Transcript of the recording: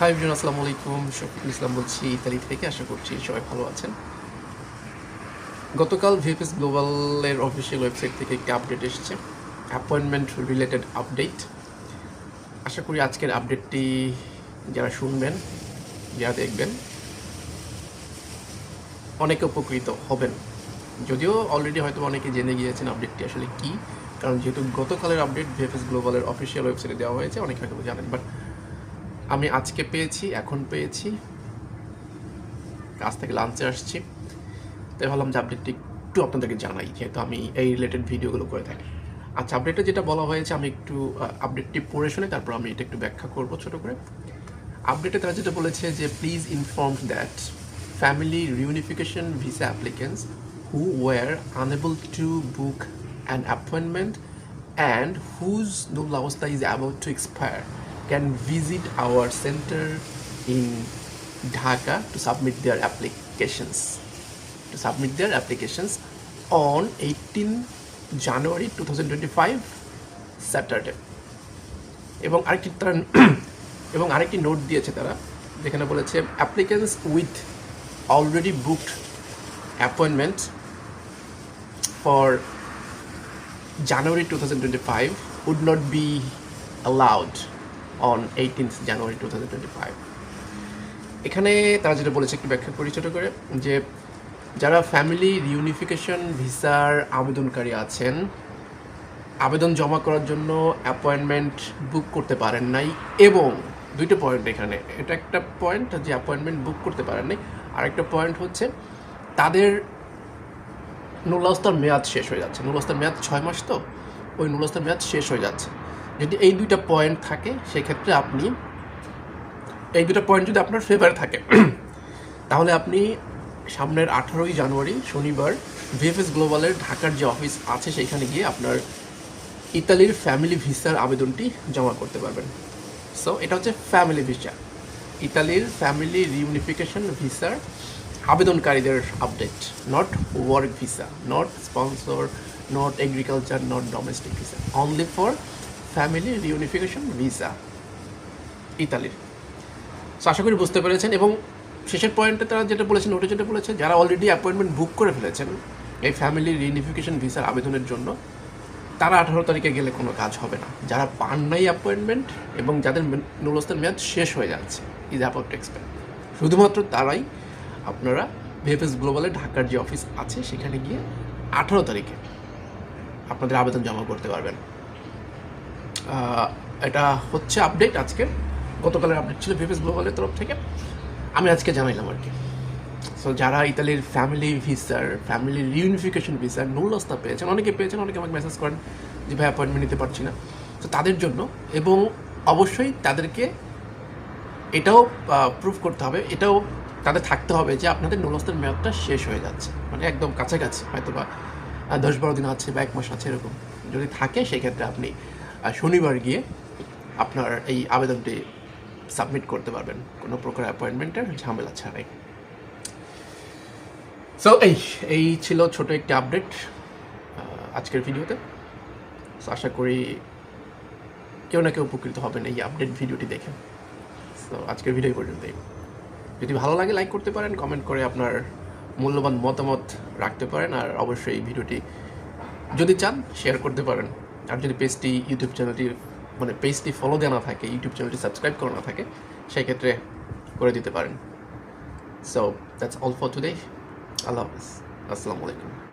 High বিজন আসসালামু আলাইকুম। শফিকুল ইসলাম বলছি ইতালি থেকে। আশা করছি সবাই ভালো আছেন। গতকাল ভিএফএস গ্লোবালের অফিসিয়াল ওয়েবসাইট থেকে একটি আপডেট এসেছে। অ্যাপয়েন্টমেন্ট রিলেটেড আপডেট আশা করি আজকের আপডেটটি যারা শুনবেন, যারা দেখবেন, অনেকে উপকৃত হবেন। যদিও অলরেডি হয়তো অনেকে জেনে গিয়েছেন আপডেটটি আসলে কি। কারণ যেহেতু গতকালের আপডেট ভিএফএস গ্লোবালের অফিসিয়াল ওয়েবসাইটে দেওয়া হয়েছে, অনেকে হয়তো জানেন। বাট আমি আজকে পেয়েছি, এখন পেয়েছি। কাজ থেকে লাঞ্চে আসছি। তাই ভাবলাম যে আপডেটটি একটু আপনাদেরকে জানাই, যেহেতু আমি এই রিলেটেড ভিডিওগুলো করে থাকি। আচ্ছা আপডেটে যেটা বলা হয়েছে, আমি একটু আপডেটটি পড়ে শুনে তারপর আমি এটা একটু ব্যাখ্যা করব ছোট করে। আপডেটে তারা যেটা বলেছে যে please inform that family reunification visa applicants who were unable to book an appointment and whose whose অবস্থা is about to expire can visit our center in Dhaka to submit their applications. To submit their applications on 18 January 2025 Saturday. এবং আরেকটি note দিয়েছে তারা যেখানে বলেছে applicants with already booked appointment for January 2025 would not be allowed on 18th January 2025 এখানে তারা যেটা বলেছে একটু ব্যাখ্যা করি করে, যে যারা ফ্যামিলি রিউনিফিকেশন ভিসার আবেদনকারী আছেন, আবেদন জমা করার জন্য অ্যাপয়েন্টমেন্ট বুক করতে পারেন নাই এবং দুইটা পয়েন্ট এখানে। এটা একটা পয়েন্ট যে অ্যাপয়েন্টমেন্ট বুক করতে পারেন নাই। আরেকটা পয়েন্ট হচ্ছে তাদের নুলাস্তার মেয়াদ শেষ হয়ে যাচ্ছে। নুলাস্তার মেয়াদ ছয় মাস তো, ওই নুলাস্তার মেয়াদ শেষ হয়ে যাচ্ছে। যদি এই দুইটা পয়েন্ট থাকে, সেক্ষেত্রে আপনি, এই দুটো পয়েন্ট যদি আপনার ফেভারে থাকে, তাহলে আপনি সামনের আঠারোই জানুয়ারি, শনিবার ভিএফএস গ্লোবালের ঢাকার যে অফিস আছে সেইখানে গিয়ে আপনার ইতালির ফ্যামিলি ভিসার আবেদনটি জমা করতে পারবেন। সো এটা হচ্ছে ফ্যামিলি ভিসা ইতালির ফ্যামিলি রিউনিফিকেশন ভিসার আবেদনকারীদের update not work visa not sponsor not agriculture not domestic visa only for family reunification visa ইতালির সো আশা করি বুঝতে পেরেছেন এবং শেষের পয়েন্টে তারা যেটা বলেছেন, ওটা যেটা বলেছে, যারা অলরেডি অ্যাপয়েন্টমেন্ট বুক করে ফেলেছেন এই ফ্যামিলি রিউনিফিকেশন ভিসার আবেদনের জন্য, তারা আঠারো তারিখে গেলে কোনো কাজ হবে না। যারা পান নাই অ্যাপয়েন্টমেন্ট এবং যাদের নুলস্তের মেয়াদ শেষ হয়ে যাচ্ছে ইজ অ্যাবাউট এক্সপেক্ট শুধুমাত্র তারাই আপনারা ভিএফএস গ্লোবালে ঢাকার যে অফিস আছে, সেখানে গিয়ে আঠারো তারিখে আপনাদের আবেদন জমা করতে পারবেন। এটা হচ্ছে আপডেট আজকে গতকালের আপডেট ছিল ভিএফএস গ্লোবালের তরফ থেকে। আমি আজকে জানাইলাম আর কি। সো যারা ইতালির ফ্যামিলি ভিসার ফ্যামিলি রিউনিফিকেশন ভিসার নুলস্তা পেয়েছেন, অনেকে পেয়েছেন, অনেকে আমাকে মেসেজ করেন যে, ভাই অ্যাপয়েন্টমেন্ট নিতে পারছি না। তো তাদের জন্য এবং অবশ্যই তাদেরকে এটাও প্রুফ করতে হবে, এটাও তাদের থাকতে হবে যে, আপনাদের নুলস্তের মেয়াদটা শেষ হয়ে যাচ্ছে। মানে একদম কাছাকাছি হয়তো বা দশ বারো দিন আছে বা এক মাস আছে, এরকম। যদি থাকে, সেক্ষেত্রে আপনি শনিবার গিয়ে আপনার এই আবেদনটি সাবমিট করতে পারবেন। কোনো প্রকার অ্যাপয়েন্টমেন্টের ঝামেলা ছাড়াই। সো এই এই ছিল ছোট একটি আপডেট আজকের ভিডিওতে। সো আশা করি কেউ না কেউ উপকৃত হবেন এই আপডেট ভিডিওটি দেখে। সো আজকের ভিডিও পর্যন্তই। যদি ভালো লাগে, লাইক করতে পারেন, কমেন্ট করে আপনার মূল্যবান মতামত রাখতে পারেন, আর অবশ্যই এই ভিডিওটি যদি চান, শেয়ার করতে পারেন। আর যদি পেজটি ইউটিউব চ্যানেলটির মানে পেজটি ফলো দেওয়া না থাকে ইউটিউব চ্যানেলটি সাবস্ক্রাইব করা না থাকে সেই ক্ষেত্রে করে দিতে পারেন। So that's all for today আল্লাহ হাফিজ। আসসালামু আলাইকুম।